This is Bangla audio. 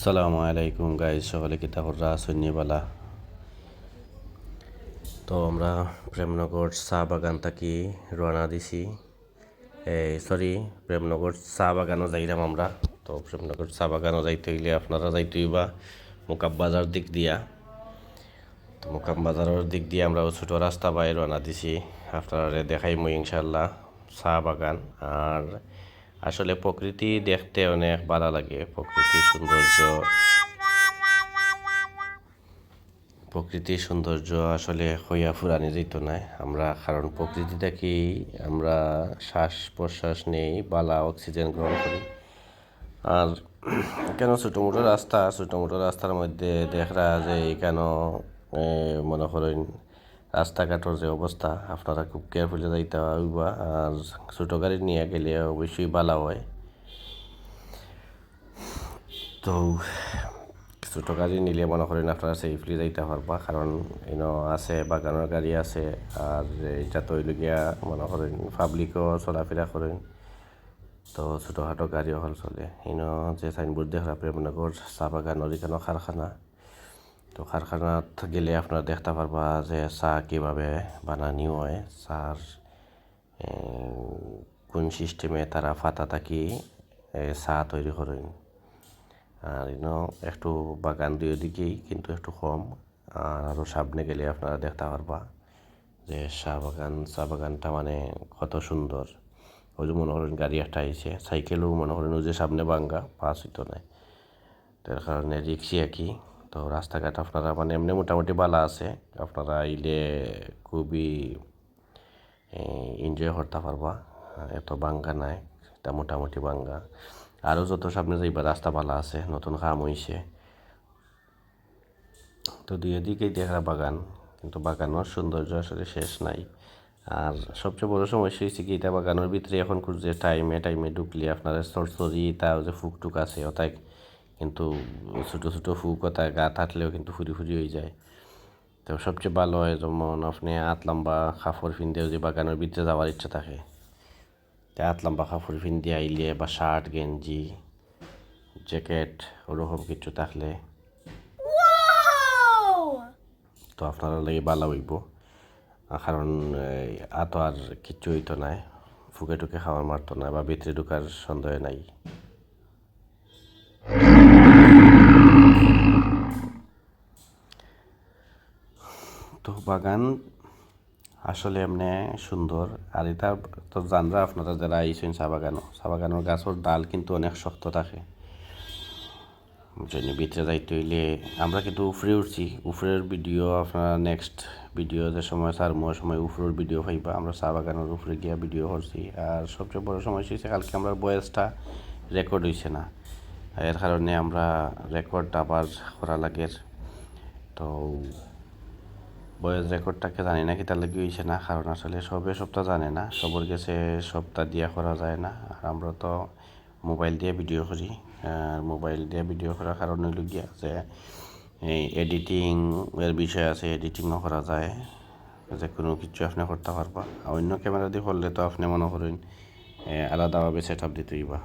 আসসালামু আলাইকুম গাইজ সকলে কিতা কররা সৈন্যবালা তো আমরা প্রেমনগর চা বাগান থাকি, রওনা দিছি। এই সরি প্রেমনগর চা বাগানও যাইলাম আমরা। তো প্রেমনগর চা বাগানও যাইতে হইলে আপনারা যাইতে হইবা মোকাব বাজার দিক দিয়া। তো মোকাম বাজারের দিক দিয়ে আমরা ছোটো রাস্তা বাই রওনা দিছি। আপনারা দেখাইমু ইনশাল্লাহ চা বাগান। আর আসলে প্রকৃতি দেখতে অনেক ভালো লাগে। প্রকৃতির সৌন্দর্য। প্রকৃতির সৌন্দর্য আসলে হইয়া ফুরানি যেত না। আমরা, কারণ প্রকৃতি দেখি আমরা শ্বাস প্রশ্বাস নেই, বালা অক্সিজেন গ্রহণ করি। আর কেন ছোটো মোটো রাস্তা? ছোটো মোটো রাস্তার মধ্যে দেখরা যে কেন মনে করেন রাস্তাঘাটের যে অবস্থা আপনারা খুব কেয়ারফুলি যাইতে হইবা। আর ছোটো গাড়ি নিয়ে গেলে অবশ্যই ভালো হয়। তো, ছোটো গাড়ি নিলে মনে করেন আপনারা সেফলি যাইতে পারবা, কারণ এনো আছে বাগানের গাড়ি আছে। আর এটা তো গিয়া, মনে করেন পাবলিকও চলাফেরা করেন। তো, ছোটোখাটো গাড়ি হল চলে। এনো যে সাইনবোর্ড দেখা প্রেমনগর চা বাগানের এখানে কারখানা। তো কারখানাত গেলে আপনারা দেখতে পারবা যে চা কীভাবে বানানি হয়। চার কোন সিস্টেমে তারা ফাতা থাকি চা তৈরি করেন আর ইনো একটু বাগান দুই দিকেই, কিন্তু একটু কম। আর আরও সামনে গেলে আপনারা দেখতে পারবা যে চা বাগান, চা বাগানটা মানে কত সুন্দর। ওই যে মনে করেন গাড়ি একটা আইছে, সাইকেলও মনে করেন ওই যে সামনে বাঙ্গা পাস হইতো না। তার কারণে রিক্সি কি তো রাস্তাঘাট আপনারা মানে এমনি মোটামুটি ভালো আছে। আপনারা আইলে খুবই এনজয় করতে পারবা। এত বাঙ্গা নাই এটা মোটামুটি বাঙ্গা। আরও যত সামনে যাইবা, রাস্তা ভালো আছে, নতুন কাম হইছে। তো দুই দিকেই দেখা বাগান, কিন্তু বাগানের সৌন্দর্য আসলে শেষ নাই। আর সবচেয়ে বড় সমস্যা হয়েছে কি, এটা বাগানের ভিতরে এখন যে টাইমে টাইমে ঢুকলে আপনার সরসরি তা যে ফুকটুক আছে ওটাই কিন্তু ছোটো ছোটো ফুক ওটায় গা থাকলেও কিন্তু ফুরি ফুরি হয়ে যায়। তো সবচেয়ে ভালো হয় যেমন আপনি আত লম্বা কাপড় ফিনতেও যে বাগানের ভিতরে যাওয়ার ইচ্ছা থাকে তা আত লম্বা কাপড় ফিনতে আইলে বা শার্ট গেঞ্জি জ্যাকেট ওরকম কিছু থাকলে তো আপনারা লাগে ভালো হইব। কারণ আতো আর কিচ্ছু হইতো নাই ফুকে টুকে খাওয়ার মারতো না বা ভিতরে ঢুকার সন্দেহ নাই। তো বাগান আসলে এমনি সুন্দর। আর এটা তো জানরা আপনারা যারা আইসেন চা বাগানও, চা বাগানের গাছের ডাল কিন্তু অনেক শক্ত থাকে। জন্য ভিতরে যাইতে হইলে আমরা কিন্তু উফরে উঠছি। উফরের ভিডিও আপনারা নেক্সট ভিডিও যে সময় সার মোর সময় উফরের ভিডিও পাইবা, আমরা চা বাগানের উফরে গিয়া ভিডিও করছি। আর সবচেয়ে বড় সময় হচ্ছে কালকে আমরা বয়সটা রেকর্ড হয়েছে না। এর কারণে আমরা রেকর্ডটা আবার করা লাগে। তো বয়স রেকর্ডটাকে জানি না কি তার হয়েছে না, কারণ আসলে সবে সপ্তাহ জানে না। সবর গেছে সপ্তাহ দিয়া করা যায় না। আর আমরা তো মোবাইল দিয়ে ভিডিও করি। আর মোবাইল দিয়ে ভিডিও করার কারণ হইল গিয়া যে, এই এডিটিং এর বিষয় আছে এডিটিংও করা যায়। যে কোনো কিছু আপনি করতে পারবা। অন্য ক্যামেরা দিয়ে করলে তো আপনি মনে করেন আলাদাভাবে সেট আপ দিতে হইবা।